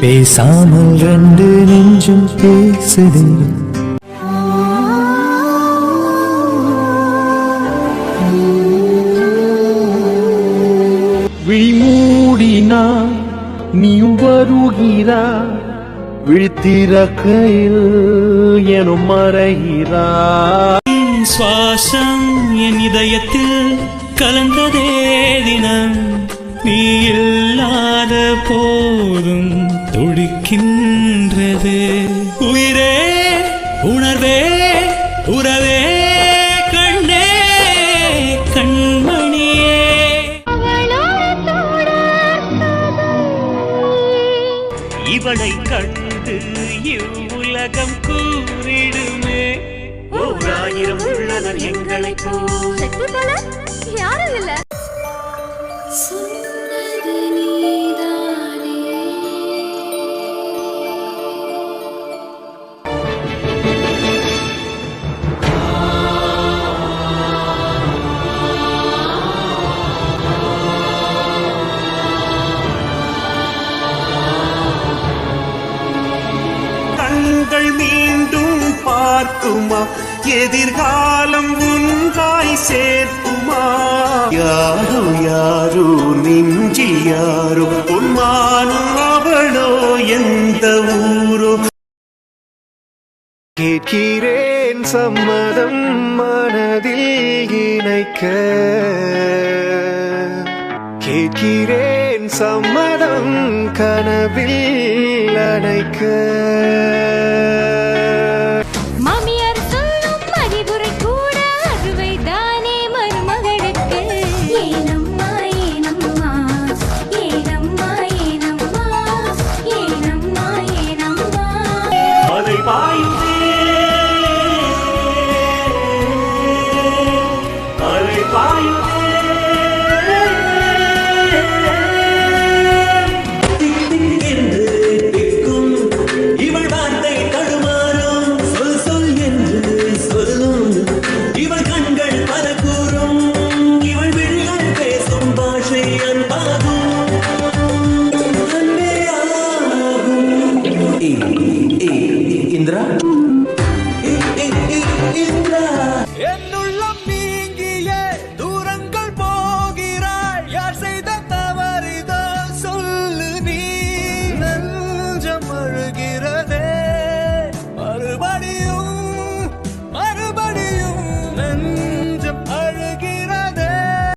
பேசாமல் ரெண்டு நெஞ்சும் பேசுதே. விழிமூடினாய் நீ வருகிறா விழித்திறக்கையில் எனும் மறைகிறா. சுவாசம் என் இதயத்தில் கலந்ததே தினம். நீ இல்லாத போதும் துடிக்கின்றது. உயிரே உணர்வே உறவே கண்ணே கண்மணியே. இவளை கண்டு இவ்வுலகம் கூறிடுமே. ஓராயிரம் உள்ளனர் எங்களை போல். யாரும் இல்லை. கண்கள் மீண்டும் பார்க்குமா? எதிர்காலம் உன்காய் சேர்க்குமா? யாரோ யாரோ நெஞ்சில் யாரோ உன்மானும் அவளோ எந்த ஊரோ? கேட்கிறேன் சம்மதம் மனதில் இணைக்க. கேட்கிறேன் சம்மதம் கனவில் அணைக்க. Indra.